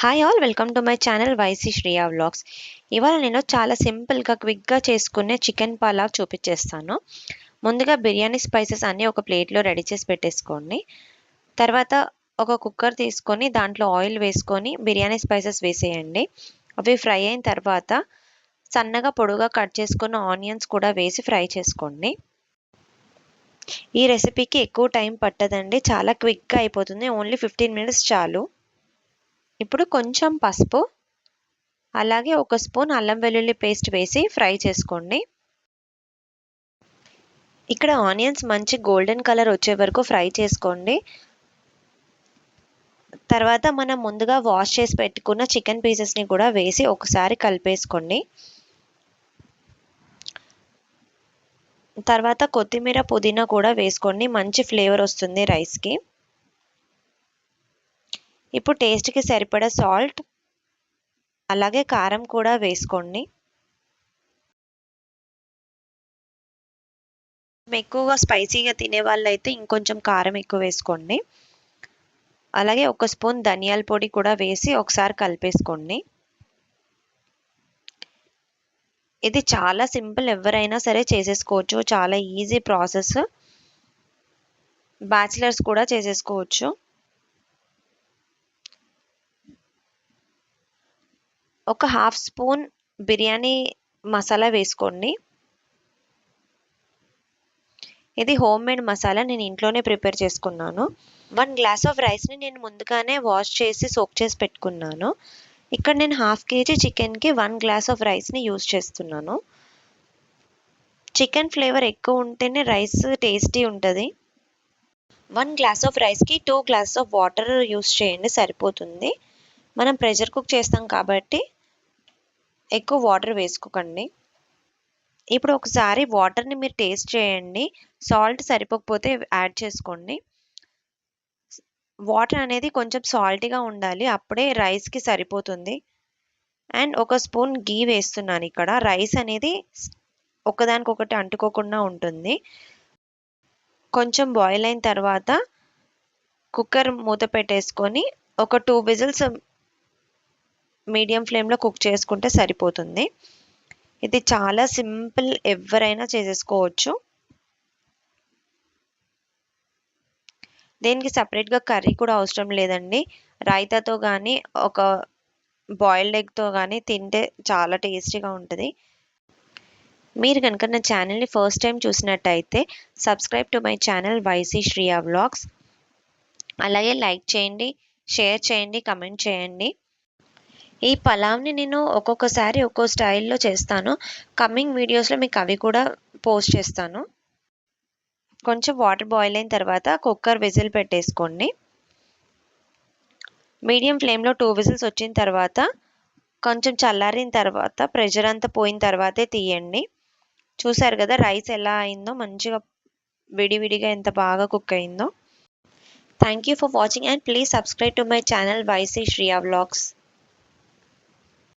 Hi all welcome to my channel Y C Shriya vlogs ఇవాళ నేను చాలా సింపుల్గా క్విక్గా చేసుకునే చికెన్ పలావ్ చూపించేస్తాను. ముందుగా బిర్యానీ స్పైసెస్ అన్నీ ఒక ప్లేట్లో రెడీ చేసి పెట్టేసుకోండి. తర్వాత ఒక కుక్కర్ తీసుకొని దాంట్లో ఆయిల్ వేసుకొని బిర్యానీ స్పైసెస్ వేసేయండి. అవి ఫ్రై అయిన తర్వాత సన్నగా పొడుగా కట్ చేసుకున్న ఆనియన్స్ కూడా వేసి ఫ్రై చేసుకోండి. ఈ రెసిపీకి ఎక్కువ టైం పట్టదండి. చాలా క్విక్గా అయిపోతుంది. ఓన్లీ ఫిఫ్టీన్ మినిట్స్ చాలు. ఇప్పుడు కొంచెం పసుపు అలాగే ఒక స్పూన్ అల్లం వెల్లుల్లి పేస్ట్ వేసి ఫ్రై చేసుకోండి. ఇక్కడ ఆనియన్స్ మంచి గోల్డెన్ కలర్ వచ్చే వరకు ఫ్రై చేసుకోండి. తర్వాత మనం ముందుగా వాష్ చేసి పెట్టుకున్న చికెన్ పీసెస్ని కూడా వేసి ఒకసారి కలిపేసుకోండి. తర్వాత కొత్తిమీర పుదీనా కూడా వేసుకోండి. మంచి ఫ్లేవర్ వస్తుంది రైస్కి. ఇప్పుడు టేస్ట్కి సరిపడా సాల్ట్ అలాగే కారం కూడా వేసుకోండి. ఎక్కువగా స్పైసీగా తినే వాళ్ళైతే ఇంకొంచెం కారం ఎక్కువ వేసుకోండి. అలాగే ఒక స్పూన్ ధనియాల పొడి కూడా వేసి ఒకసారి కలిపేసుకోండి. ఇది చాలా సింపుల్ ఎవరైనా సరే చేసేసుకోవచ్చు. చాలా ఈజీ ప్రాసెస్. బ్యాచిలర్స్ కూడా చేసేసుకోవచ్చు. ఒక హాఫ్ స్పూన్ బిర్యానీ మసాలా వేసుకోండి. ఇది హోమ్ మేడ్ మసాలా నేను ఇంట్లోనే ప్రిపేర్ చేసుకున్నాను. వన్ గ్లాస్ ఆఫ్ రైస్ని నేను ముందుగానే వాష్ చేసి సోక్ చేసి పెట్టుకున్నాను. ఇక్కడ నేను హాఫ్ కేజీ చికెన్కి వన్ గ్లాస్ ఆఫ్ రైస్ని యూజ్ చేస్తున్నాను. చికెన్ ఫ్లేవర్ ఎక్కువ ఉంటేనే రైస్ టేస్టీ ఉంటుంది. వన్ గ్లాస్ ఆఫ్ రైస్కి two glass of water use చేయండి సరిపోతుంది. మనం ప్రెషర్ కుక్ చేస్తాం కాబట్టి ఎక్కువ వాటర్ వేసుకోకండి. ఇప్పుడు ఒకసారి వాటర్ని మీరు టేస్ట్ చేయండి. సాల్ట్ సరిపోకపోతే యాడ్ చేసుకోండి. వాటర్ అనేది కొంచెం సాల్టీగా ఉండాలి. అప్పుడే రైస్కి సరిపోతుంది. అండ్ ఒక స్పూన్ గీ వేస్తున్నాను ఇక్కడ. రైస్ అనేది ఒకదానికొకటి అంటుకోకుండా ఉంటుంది. కొంచెం బాయిల్ అయిన తర్వాత కుక్కర్ మూత పెట్టేసుకొని ఒక టూ విజిల్స్ మీడియం ఫ్లేమ్లో కుక్ చేసుకుంటే సరిపోతుంది. ఇది చాలా సింపుల్ ఎవరైనా చేసేసుకోవచ్చు. దీనికి సపరేట్గా కర్రీ కూడా అవసరం లేదండి. రైతాతో కానీ ఒక బాయిల్డ్ ఎగ్తో కానీ తింటే చాలా టేస్టీగా ఉంటుంది. మీరు కనుక నా ఛానల్ని ఫస్ట్ టైం చూసినట్టయితే subscribe to my channel YC Sriya vlogs. అలాగే లైక్ చేయండి షేర్ చేయండి కమెంట్ చేయండి. ఈ పలావ్ని నేను ఒక్కొక్కసారి ఒక్కో స్టైల్లో చేస్తాను. కమింగ్ వీడియోస్లో మీకు అవి కూడా పోస్ట్ చేస్తాను. కొంచెం వాటర్ బాయిల్ అయిన తర్వాత కుక్కర్ విజిల్ పెట్టేసుకోండి. మీడియం ఫ్లేమ్లో టూ విజిల్స్ వచ్చిన తర్వాత కొంచెం చల్లారిన తర్వాత ప్రెషర్ అంతా పోయిన తర్వాతే తీయండి. చూసారు కదా రైస్ ఎలా అయిందో మంచిగా విడివిడిగా ఎంత బాగా కుక్ అయిందో. Thank you for watching and please subscribe to my channel YC Sriya vlogs